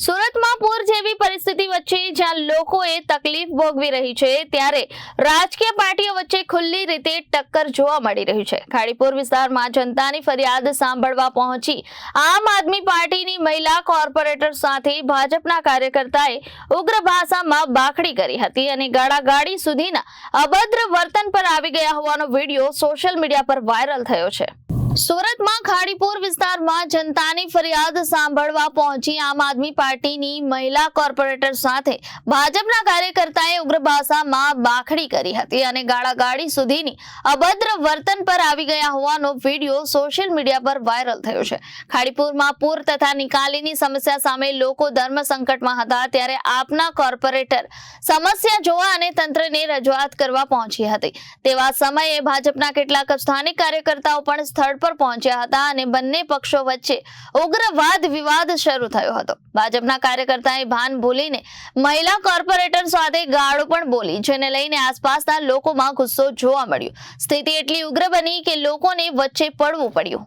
સુરતમાં પૂર જેવી પરિસ્થિતિ વચ્ચે જ્યાં લોકોએ તકલીફ ભોગવી રહી છે, ત્યારે રાજકીય પાર્ટીઓ વચ્ચે ખુલ્લી રીતે ટક્કર જોવા મળી રહી છે. ખાડીપુર વિસ્તારમાં જનતાની ફરિયાદ સાંભળવા પહોંચી આમ આદમી પાર્ટીની મહિલા કોર્પોરેટર સાથે ભાજપના કાર્યકર્તાએ ઉગ્ર ભાષામાં બાખડી કરી હતી અને ગાળાગાળી સુધીના અભદ્ર વર્તન પર આવી ગયા હોવાનો વીડિયો સોશિયલ મીડિયા પર વાયરલ થયો છે. સુરતમાં ખાડીપુર વિસ્તારમાં જનતાની ફરિયાદ સાંભળવા પહોંચી આમ આદમી પાર્ટીની મહિલા કોર્પોરેટર સાથે. ભાજપના કાર્યકર્તાએ ઉગ્ર ભાષામાં બાખડી કરી હતી અને ગાળાગાળી સુધીની અભદ્ર વર્તન પર આવી ગયા હોવાનો વીડિયો સોશિયલ મીડિયા પર વાયરલ થયો છે. ખાડીપુરમાં પૂર તથા નિકાલીની સમસ્યા સામે લોકો ધર્મ સંકટમાં હતા ત્યારે આપના કોર્પોરેટર સમસ્યા જોવા અને તંત્રને રજૂઆત કરવા પહોંચી હતી. તેવા સમયે ભાજપના કેટલાક સ્થાનિક કાર્યકર્તાઓ પણ સ્થળ પર પહોંચ્યા હતા અને બંને પક્ષો વચ્ચે ઉગ્ર વાદ વિવાદ શરૂ થયો હતો. ભાજપના કાર્યકર્તાએ ભાન ભૂલીને મહિલા કોર્પોરેટર સાથે ગાળો પણ બોલી જેને લઈને આસપાસના લોકોમાં ગુસ્સો જોવા મળ્યો. સ્થિતિ એટલી ઉગ્ર બની કે લોકોને વચ્ચે પડવું પડ્યું.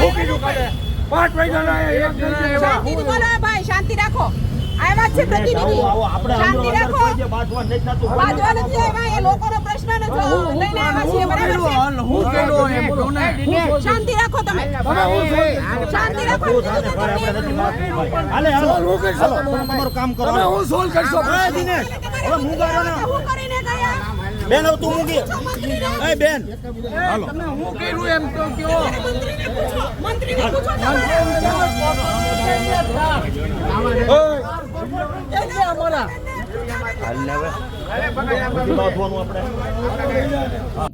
ભોગીનું કરે પાંચ વાગ્યાના એક જણા એવા શાંતિથી બોલો ભાઈ શાંતિ રાખો આવ્યા છે પ્રતિનિધિ શાંતિ રાખો બાજવા નથી આવ્યા એ લોકોનો પ્રશ્ન નથી. લઈને આવ્યા છીએ કહું ને શાંતિ રાખો તમે શાંતિ રાખો હાલે હાલો તમારું કામ કરો હું સોલ્વ કરશો દિનેશ હવે હું કરીને બેન હવે તું મૂકી એ બેન હાલો તમે હું કર્યું એમ તો કયો મંત્રીને પૂછો મંત્રીને બધી બાજુવાનું આપણે